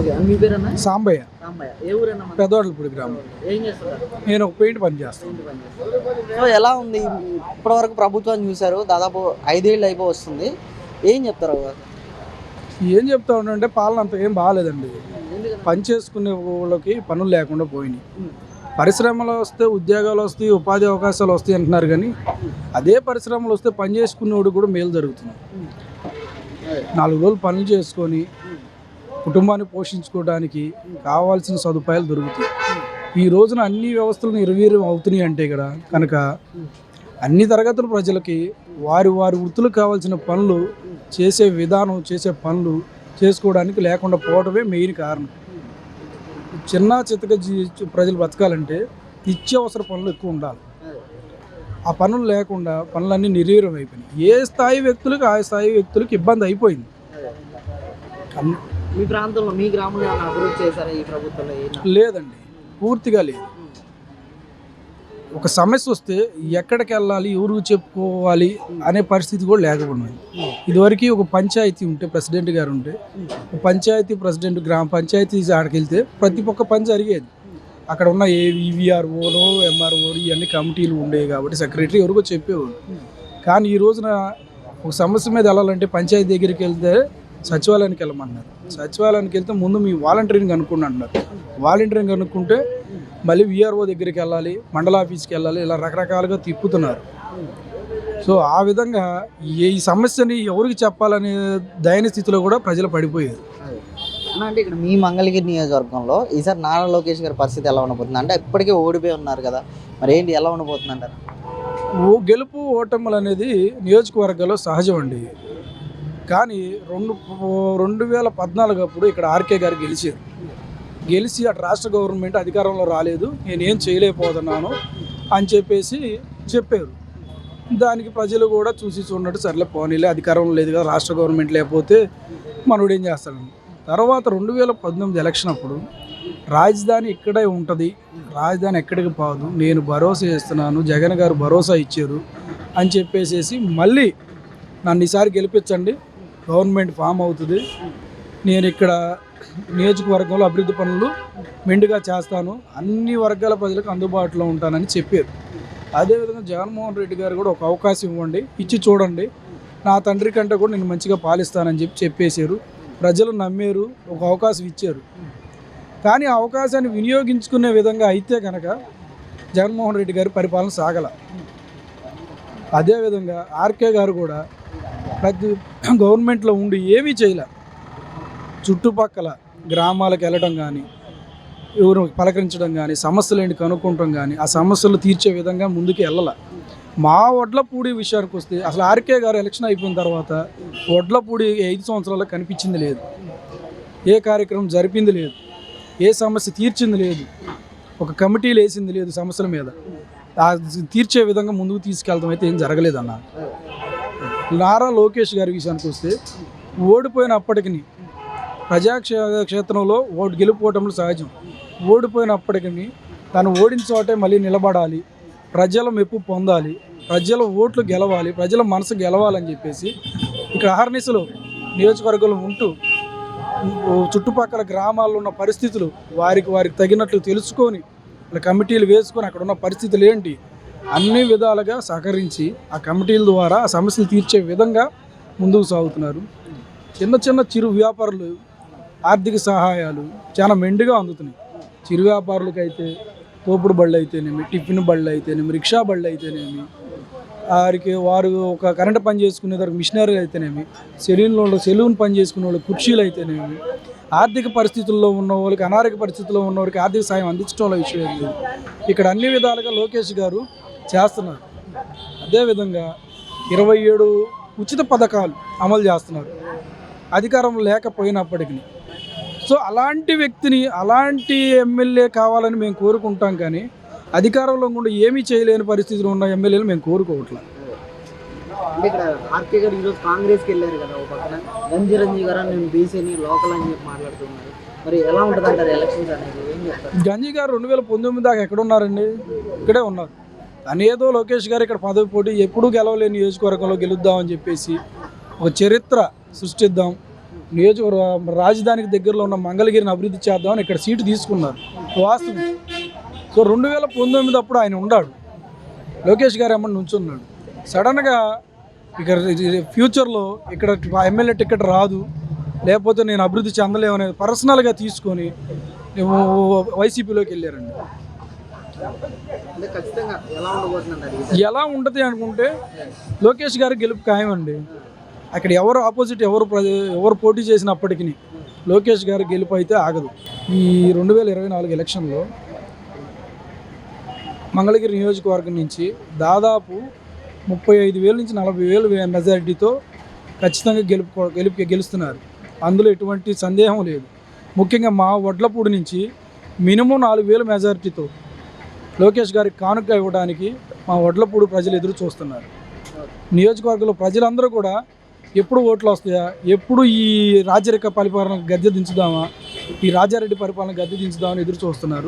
Okay మీ పేరన్నా? సాంబయ్య. ఏ ఊరన్నా మన? పెద్దవాళ్ళపూడి గ్రామం. ఏం చేస్తున్నారు? నేను ఒక పెయింట్ పని చేస్తాను? సో ఎలా ఉంది? ఇప్పటివరకు ప్రభుత్వాన్ని చూశారు దాదాపు ఐదేళ్ళు అయిపో వస్తుంది. ఏం చెప్తారు ఏం చెప్తా ఉండంటే పాలన అంత ఏం బాగాలేదండి? పని చేసుకునే వాళ్ళకి పనులు లేకుండా పోయినాయి. పరిశ్రమలు వస్తే ఉద్యోగాలు వస్తాయి ఉపాధి అవకాశాలు వస్తాయి అంటున్నారు కానీ అదే పరిశ్రమలు వస్తే పని చేసుకునేవాడు కూడా మేలు జరుగుతుంది. నాలుగు రోజులు పనులు చేసుకొని కుటుంబాన్ని పోషించుకోవడానికి కావాల్సిన సదుపాయాలు దొరుకుతాయి. ఈ రోజున అన్ని వ్యవస్థలు నిర్వీర్యం అవుతున్నాయి అంటే ఇక్కడ కనుక అన్ని తరగతుల ప్రజలకి వారి వారి వృత్తులకు కావాల్సిన పనులు చేసే విధానం చేసే పనులు చేసుకోవడానికి లేకుండా పోవడమే మెయిన్ కారణం. చిన్న చితక ప్రజలు బతకాలంటే నిత్యావసర పనులు ఎక్కువ ఉండాలి. ఆ పనులు లేకుండా పనులన్నీ నిర్వీర్యం అయిపోయినాయి. ఏ స్థాయి వ్యక్తులకు ఆ స్థాయి వ్యక్తులకు ఇబ్బంది అయిపోయింది. మీ ప్రాంతంలో మీ గ్రామంలో అభివృద్ధి చేశారా ఈ ప్రభుత్వంలో లేదండి. పూర్తిగా లేదు. ఒక సమస్య వస్తే ఎక్కడికి వెళ్ళాలి ఎవరు చెప్పుకోవాలి అనే పరిస్థితి కూడా లేకపోయింది ఇదివరకు ఒక పంచాయతీ ఉంటే ప్రెసిడెంట్ గారు ఉంటే ఒక పంచాయతీ ప్రెసిడెంట్ గ్రామ పంచాయతీ ఆడికి వెళ్తే ప్రతి ఒక్క పని జరిగేది. అక్కడ ఉన్న ఏ ఈవీఆర్ఓలు ఎంఆర్ఓలు ఇవన్నీ కమిటీలు ఉండేవి కాబట్టి సెక్రటరీ ఎవరికో చెప్పేవాళ్ళు కానీ ఈ రోజున ఒక సమస్య మీద వెళ్ళాలంటే పంచాయతీ దగ్గరికి వెళ్తే సచివాలయానికి వెళ్ళమన్నారు. సచివాలయానికి వెళ్తే ముందు మీ వాలంటీరింగ్ కనుక్కోండి అంటున్నారు. వాలంటీరింగ్ కనుక్కుంటే మళ్ళీ విఆర్ఓ దగ్గరికి వెళ్ళాలి మండల ఆఫీస్కి వెళ్ళాలి ఇలా రకరకాలుగా తిప్పుతున్నారు. సో ఆ విధంగా ఈ సమస్యని ఎవరికి చెప్పాలనే దయన స్థితిలో కూడా ప్రజలు పడిపోయారు. అంటే ఇక్కడ మీ మంగళగిరి నియోజకవర్గంలో ఈసారి నారా లోకేష్ గారి పరిస్థితి ఎలా ఉండబోతుంది? అంటే ఇప్పటికే ఓడిపోయి ఉన్నారు కదా మరి ఏంటి ఎలా ఉండబోతుంది అంటారు? ఓ గెలుపు ఓటములు అనేది నియోజకవర్గాల్లో సహజం అండి కానీ రెండు రెండు వేల పద్నాలుగు అప్పుడు ఇక్కడ ఆర్కే గారు గెలిచారు. గెలిచి అటు రాష్ట్ర గవర్నమెంట్ అధికారంలో రాలేదు. నేనేం చేయలేకపోతున్నాను అని చెప్పేసి చెప్పారు. దానికి ప్రజలు కూడా చూసి చూడటం సర్లే పోనీలే అధికారంలో లేదు కదా రాష్ట్ర గవర్నమెంట్ లేకపోతే మనోడు ఏం చేస్తాడు? తర్వాత రెండు వేల పద్దెనిమిది ఎలక్షన్ అప్పుడు రాజధాని ఇక్కడే ఉంటుంది రాజధాని ఎక్కడికి పోదు నేను భరోసా ఇస్తున్నాను జగన్ గారు భరోసా ఇచ్చారు అని చెప్పేసేసి మళ్ళీ నన్ను ఈసారి గెలిపించండి గవర్నమెంట్ ఫామ్ అవుతుంది. నేను ఇక్కడ నియోజకవర్గంలో అభివృద్ధి పనులు మెండుగా చేస్తాను. అన్ని వర్గాల ప్రజలకు అందుబాటులో ఉంటానని చెప్పారు. అదేవిధంగా జగన్మోహన్ రెడ్డి గారు కూడా ఒక అవకాశం ఇవ్వండి ఇచ్చి చూడండి. నా తండ్రి కంటే కూడా నేను మంచిగా పాలిస్తానని చెప్పి చెప్పేశారు. ప్రజలు నమ్మారు ఒక అవకాశం ఇచ్చారు. కానీ ఆ అవకాశాన్ని వినియోగించుకునే విధంగా అయితే కనుక జగన్మోహన్ రెడ్డి గారి పరిపాలన సాగల. అదేవిధంగా ఆర్కే గారు కూడా ప్రతి గవర్నమెంట్లో ఉండి ఏమీ చేయలే. చుట్టుపక్కల గ్రామాలకు వెళ్ళడం కానీ ఎవరు పలకరించడం కానీ సమస్యలు ఏంటి కనుక్కుంటాం కానీ ఆ సమస్యలు తీర్చే విధంగా ముందుకు వెళ్ళాల. మా వడ్లపూడి విషయానికి వస్తే అసలు ఆర్కే గారు ఎలక్షన్ అయిపోయిన తర్వాత వడ్లపూడి ఐదు సంవత్సరాల్లో కనిపించింది లేదు. ఏ కార్యక్రమం జరిపింది లేదు. ఏ సమస్య తీర్చింది లేదు. ఒక కమిటీలు వేసింది లేదు సమస్యల మీద. తీర్చే విధంగా ముందుకు తీసుకెళ్తాం అయితే ఏం జరగలేదన్న. నారా లోకేష్ గారి విషయానికి వస్తే ఓడిపోయినప్పటికీ ప్రజాక్షేత్రంలో క్షేత్రంలో ఓటు గెలుపుకోవటంలో సహజం. ఓడిపోయినప్పటికీ తను ఓడిన చోటే మళ్ళీ నిలబడాలి ప్రజల మెప్పు పొందాలి ప్రజల ఓట్లు గెలవాలి ప్రజల మనసు గెలవాలని చెప్పేసి ఇక్కడ అహర్నిశలు నియోజకవర్గంలో ఉంటూ చుట్టుపక్కల గ్రామాల్లో ఉన్న పరిస్థితులు వారికి వారికి తగినట్లు తెలుసుకొని కమిటీలు వేసుకొని అక్కడ ఉన్న పరిస్థితులు ఏంటి అన్ని విధాలుగా సహకరించి ఆ కమిటీల ద్వారా ఆ సమస్యలు తీర్చే విధంగా ముందుకు సాగుతున్నారు. చిన్న చిన్న చిరు వ్యాపారులు ఆర్థిక సహాయాలు చాలా మెండుగా అందుతున్నాయి. చిరు వ్యాపారులకైతే తోపుడు బళ్ళు అయితేనేమి టిఫిన్ బళ్ళు అయితేనేమి రిక్షా బళ్ళు అయితేనేమి వారికి వారు ఒక కరెంట్ పని చేసుకునే దగ్గర మిషనరీ అయితేనేమి సెలూన్లో సెలూన్ పని చేసుకునే వాళ్ళు కుర్చీలు అయితేనేమి ఆర్థిక పరిస్థితుల్లో ఉన్న వాళ్ళకి అనారోగ్య పరిస్థితుల్లో ఉన్న వారికి ఆర్థిక సాయం అందించడంలో విషయం లేదు. ఇక్కడ అన్ని విధాలుగా లోకేష్ గారు చేస్తున్నారు. అదేవిధంగా ఇరవై ఏడు ఉచిత పథకాలు అమలు చేస్తున్నారు. అధికారం లేకపోయినప్పటికీ. సో అలాంటి వ్యక్తిని అలాంటి ఎమ్మెల్యే కావాలని మేము కోరుకుంటాం కానీ అధికారంలో కూడా ఏమీ చేయలేని పరిస్థితులు ఉన్న ఎమ్మెల్యేలు మేము కోరుకోవట్లేదు. అంటే ఇక్కడ ఆర్కే గారు ఈరోజు కాంగ్రెస్కి వెళ్ళారు కదా ఒక పక్కన. గారు నేను బీసీని లోకల్ అని చెప్పి మాట్లాడుతున్నారు. మరి ఎలా ఉంటుంది అంటారు ఎలక్షన్స్ అనేది? ఏం చెప్తారు? గంజీ గారు రెండు వేల పంతొమ్మిది దాకా ఎక్కడ ఉన్నారండి? ఇక్కడే ఉన్నారు. అని ఏదో లోకేష్ గారు ఇక్కడ పదవి పోటీ ఎప్పుడూ గెలవలేని నియోజకవర్గంలో గెలుద్దామని చెప్పేసి ఒక చరిత్ర సృష్టిద్దాం నియోజకవర్గ రాజధానికి దగ్గరలో ఉన్న మంగళగిరిని అభివృద్ధి చేద్దామని ఇక్కడ సీటు తీసుకున్నారు వాస్తవం సో రెండు వేల పంతొమ్మిది అప్పుడు ఆయన ఉన్నాడు లోకేష్ గారు ఏమన్నా నుంచున్నాడు సడన్గా ఇక్కడ ఫ్యూచర్లో ఇక్కడ ఎమ్మెల్యే టికెట్ రాదు లేకపోతే నేను అభివృద్ధి చెందలేమనేది పర్సనల్గా తీసుకొని మేము వైసీపీలోకి వెళ్ళారండి ఎలా ఉండదు ఉంటుంది అనుకుంటే లోకేష్ గారి గెలుపు ఖాయం అండి అక్కడ ఎవరు ఆపోజిట్ ఎవరు ప్ర- ఎవరు పోటీ చేసినప్పటికీ లోకేష్ గారి గెలుపు అయితే ఆగదు. ఈ రెండు వేల ఇరవై నాలుగు ఎలక్షన్లో మంగళగిరి నియోజకవర్గం నుంచి దాదాపు ముప్పై ఐదు వేల నుంచి నలభై వేలు మెజారిటీతో ఖచ్చితంగా గెలుపు గెలుపు గెలుస్తున్నారు. అందులో ఎటువంటి సందేహం లేదు. ముఖ్యంగా మా వడ్లపూడి నుంచి మినిమం నాలుగు వేల మెజారిటీతో లోకేష్ గారికి కానుక ఇవ్వడానికి మా వడ్లపూడి ప్రజలు ఎదురు చూస్తున్నారు. నియోజకవర్గంలో ప్రజలందరూ కూడా ఎప్పుడు ఓట్లు వస్తాయా? ఎప్పుడు ఈ రాజరిక పరిపాలన గద్దె దించుదామా? ఈ రాజారెడ్డి పరిపాలన గద్దె దించుదామని ఎదురు చూస్తున్నారు.